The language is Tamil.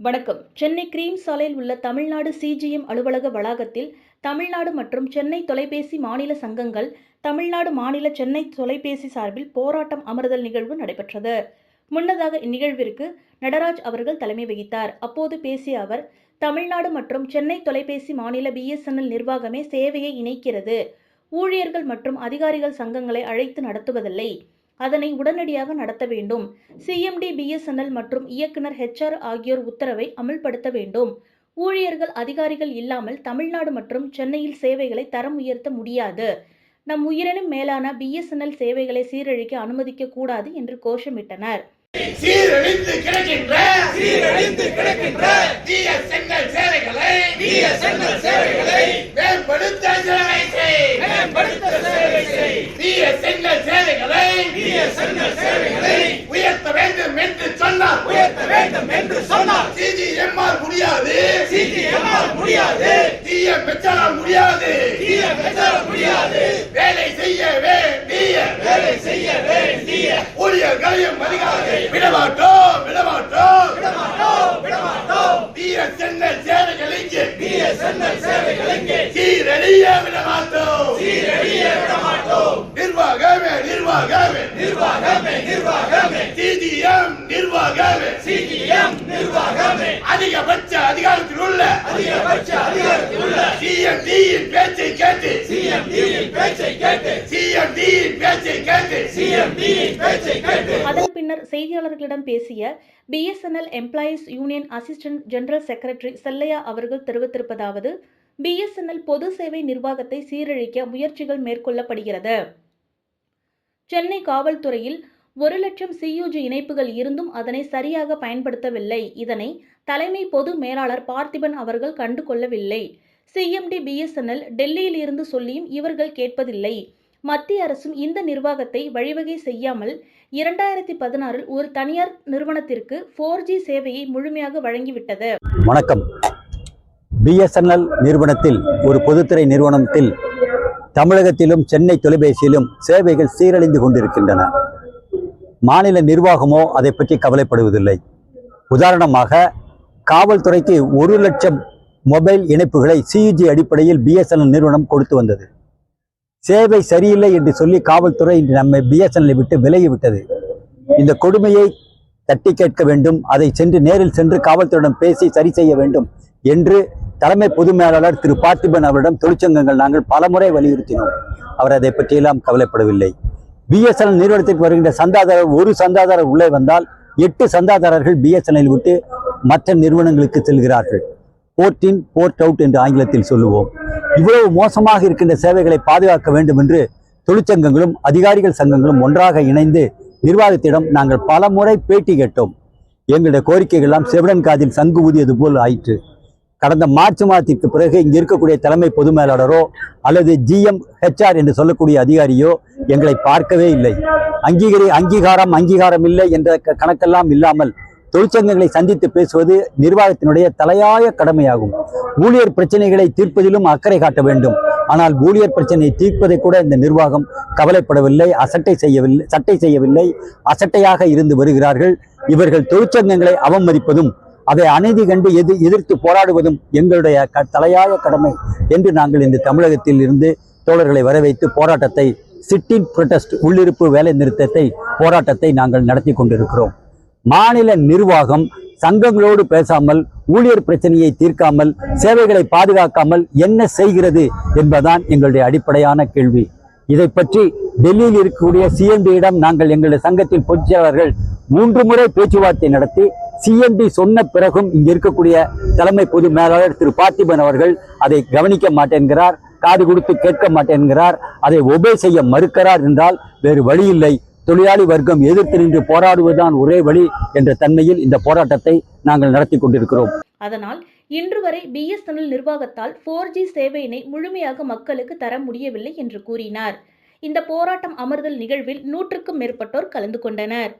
வணக்கம். சென்னை கிரீம் சாலையில் உள்ள தமிழ்நாடு சிஜிஎம் அலுவலக வளாகத்தில் தமிழ்நாடு மற்றும் சென்னை தொலைபேசி மாநில சங்கங்கள் தமிழ்நாடு மாநில சென்னை தொலைபேசி சார்பில் போராட்டம் அமர்தல் நிகழ்வு நடைபெற்றது. முன்னதாக இந்நிகழ்விற்கு நடராஜ் அவர்கள் தலைமை வகித்தார். அப்போது பேசிய அவர் தமிழ்நாடு மற்றும் சென்னை தொலைபேசி மாநில பிஎஸ்என்எல் நிர்வாகமே சேவையை இணைக்கிறது. ஊழியர்கள் மற்றும் அதிகாரிகள் சங்கங்களை அழைத்து நடத்துவதில்லை. அதனை உடனடியாக நடத்த வேண்டும். சிஎம்டி பிஎஸ்என்எல் மற்றும் இயக்குனர் ஹெச்ஆர் ஆகியோர் உத்தரவை அமல்படுத்த வேண்டும். ஊழியர்கள் அதிகாரிகள் இல்லாமல் தமிழ்நாடு மற்றும் சென்னையில் சேவைகளை தரம் உயர்த்த முடியாது. நம் உயிரினும் மேலான பிஎஸ்என்எல் சேவைகளை சீரழிக்க அனுமதிக்க கூடாது என்று கோஷமிட்டனர். சீரழிந்து கிடக்கின்ற சீரழிந்து கிடக்கின்ற பிஎஸ்என்எல் சேவைகளை பிஎஸ்என்எல் சேவைகளை மேம்படுத்த சேவை செய் மேம்படுத்த சேவை செய் பிஎஸ்என்எல் சேவைகளை பிஎஸ்என்எல் சேவைகளை உயர்த்த வேண்டும் என்று சொன்னார் உயர்த்த வேண்டும் என்று சொன்னார் சிஜிஎம்ஆர் முடியாது. சிஜிஎம்ஆர் முடியாது. டிஎம் பெற்றால் முடியாது. டிஎம் பெற்ற முடியாது. வேலை செய்ய வேண்டிய வேலை செய்ய வேண்டிய ஊழியர்களையும் அதிகாரிகளை விடமாட்டோம். விடமாட்டோம். விடமாட்டோம். விடமாட்டோம். பிஎஸ்என்எல் சேவைகள் இங்கே பிஎஸ்என்எல் சேவைகள் இங்கே சீரழிய விடமாட்டோம். சீரழிய விடமாட்டோம். நிர்வாகமே நிர்வாகமே. நிர்வாகமே நிர்வாகமே. சிஜிஎம் நிர்வாகமே. சிஜிஎம் நிர்வாகமே. அதிகபட்ச அதிகாரத்தில் உள்ள அதிகபட்ச அதிகாரத்தில் உள்ள சிஎம்டியின் பேச்சை கேட்டு. சிஎம்டியின் பேச்சை கேட்டு. சிஎம்டியின் பேச்சை கேட்டு. சிஎம்டியின் பேச்சை கேட்டு. அதன் பின்னர் செய்தியாளர்களிடம் பேசிய BSNL employees union assistant general secretary Chellaiah அவர்கள் தெரிவித்திருப்பதாவது பிஎஸ்என்எல் பொது சேவை நிர்வாகத்தை சீரழிக்க முயற்சிகள் மேற்கொள்ளப்படுகிறது. சென்னை காவல்துறையில் ஒரு லட்சம் சியூஜி இணைப்புகள் இருந்தும் அதனை சரியாக பயன்படுத்தவில்லை. இதனை தலைமை பொது மேலாளர் பார்த்திபன் அவர்கள் கண்டு கொள்ளவில்லை. சிஎம்டி பிஎஸ்என்எல் டெல்லியில் இருந்து சொல்லியும் இவர்கள் கேட்பதில்லை. மத்திய அரசும் இந்த நிர்வாகத்தை வழிவகை செய்யாமல் இரண்டாயிரத்தி பதினாறில் ஒரு தனியார் நிறுவனத்திற்கு ஃபோர் ஜி சேவையை முழுமையாக வழங்கிவிட்டது. வணக்கம். பிஎஸ்என்எல் நிறுவனத்தில் ஒரு பொதுத்துறை நிறுவனத்தில் தமிழகத்திலும் சென்னை தொலைபேசியிலும் சேவைகள் சீரழிந்து கொண்டிருக்கின்றன. மாநில நிர்வாகமோ அதை பற்றி கவலைப்படுவதில்லை. உதாரணமாக காவல்துறைக்கு ஒரு லட்சம் மொபைல் இணைப்புகளை சிஇஜி அடிப்படையில் பிஎஸ்என்எல் நிறுவனம் கொடுத்து வந்தது. சேவை சரியில்லை என்று சொல்லி காவல்துறை இன்று நம்மை பிஎஸ்என்எல்லை விட்டு விலகிவிட்டது. இந்த கொடுமையை தட்டி கேட்க வேண்டும் அதை சென்று நேரில் சென்று காவல்துறையிடம் பேசி சரி செய்ய வேண்டும் என்று தலைமை பொது மேலாளர் திரு. பார்த்திபன் அவரிடம் தொழிற்சங்கங்கள் நாங்கள் பலமுறை வலியுறுத்தினோம். அவர் அதை பற்றியெல்லாம் கவலைப்படவில்லை. பிஎஸ்என்எல் நிறுவனத்திற்கு வருகின்ற சந்தாதாரர் ஒரு சந்தாதாரர் உள்ளே வந்தால் எட்டு சந்தாதாரர்கள் பிஎஸ்என்எல் விட்டு மற்ற நிறுவனங்களுக்கு செல்கிறார்கள். போர்ட் இன் போர்ட் அவுட் என்று ஆங்கிலத்தில் சொல்லுவோம். இவ்வளவு மோசமாக இருக்கின்ற சேவைகளை பாதுகாக்க வேண்டும் என்று தொழிற்சங்கங்களும் அதிகாரிகள் சங்கங்களும் ஒன்றாக இணைந்து நிர்வாகத்திடம் நாங்கள் பல முறை பேட்டி கேட்டோம். எங்களுடைய கோரிக்கைகள்லாம் செவிடன் காதில் சங்கு ஊதியது போல் ஆயிற்று. கடந்த மார்ச் மாதத்திற்கு பிறகு இங்கே இருக்கக்கூடிய தலைமை பொது மேலாளரோ அல்லது ஜிஎம் ஹெச்ஆர் என்று சொல்லக்கூடிய அதிகாரியோ எங்களை பார்க்கவே இல்லை. அங்கீகரி அங்கீகாரம் அங்கீகாரம் இல்லை என்ற க- கணக்கெல்லாம் இல்லாமல் தொழிற்சங்கங்களை சந்தித்து பேசுவது நிர்வாகத்தினுடைய தலையாய கடமையாகும். ஊழியர் பிரச்சனைகளை தீர்ப்பதிலும் அக்கறை காட்ட வேண்டும். ஆனால் ஊழியர் பிரச்சனையை தீர்ப்பதை கூட இந்த நிர்வாகம் கவலைப்படவில்லை அசட்டை செய்யவில்லை சட்டை செய்யவில்லை அசட்டையாக இருந்து வருகிறார்கள். இவர்கள் தொழிற்சங்கங்களை அவமதிப்பதும் அதை அநீதி கண்டு எது எதிர்த்து போராடுவதும் எங்களுடைய க தலையாய கடமை என்று நாங்கள் இந்த தமிழகத்தில் இருந்து தோழர்களை வரவைத்து போராட்டத்தை சிட்டின் புரொட்டஸ்ட் உள்ளிருப்பு வேலை நிறுத்தத்தை போராட்டத்தை நாங்கள் நடத்தி கொண்டிருக்கிறோம். மாநில நிர்வாகம் சங்கங்களோடு பேசாமல் ஊழியர் பிரச்சனையை தீர்க்காமல் சேவைகளை பாதுகாக்காமல் என்ன செய்கிறது என்பதுதான் எங்களுடைய அடிப்படையான கேள்வி. இதை பற்றி டெல்லியில் இருக்கக்கூடிய சிஎம்பியிடம் நாங்கள் எங்களுடைய சங்கத்தின் பொதுச் செயலாளர்கள் மூன்று முறை பேச்சுவார்த்தை நடத்தி சிஎம்டி சொன்ன பிறகும் இங்க இருக்கக்கூடிய தலைமை பொது மேலாளர் திரு பார்த்திபன் அவர்கள் அதை கவனிக்க மாட்டேன்கிறார் காது கொடுத்து கேட்க மாட்டேன்கிறார் அதை ஒபே செய்ய மறுக்கிறார் என்றால் வேறு வழி இல்லை. தொழிலாளி வர்க்கம் எதிர்த்து நின்று போராடுவதுதான் ஒரே வழி என்ற தன்மையில் இந்த போராட்டத்தை நாங்கள் நடத்தி கொண்டிருக்கிறோம். அதனால் இன்று வரை பிஎஸ்என்எல் நிர்வாகத்தால் போர் ஜி சேவையினை முழுமையாக மக்களுக்கு தர முடியவில்லை என்று கூறினார். இந்த போராட்டம் அமர்தல் நிகழ்வில் நூற்றுக்கும் மேற்பட்டோர் கலந்து கொண்டனர்.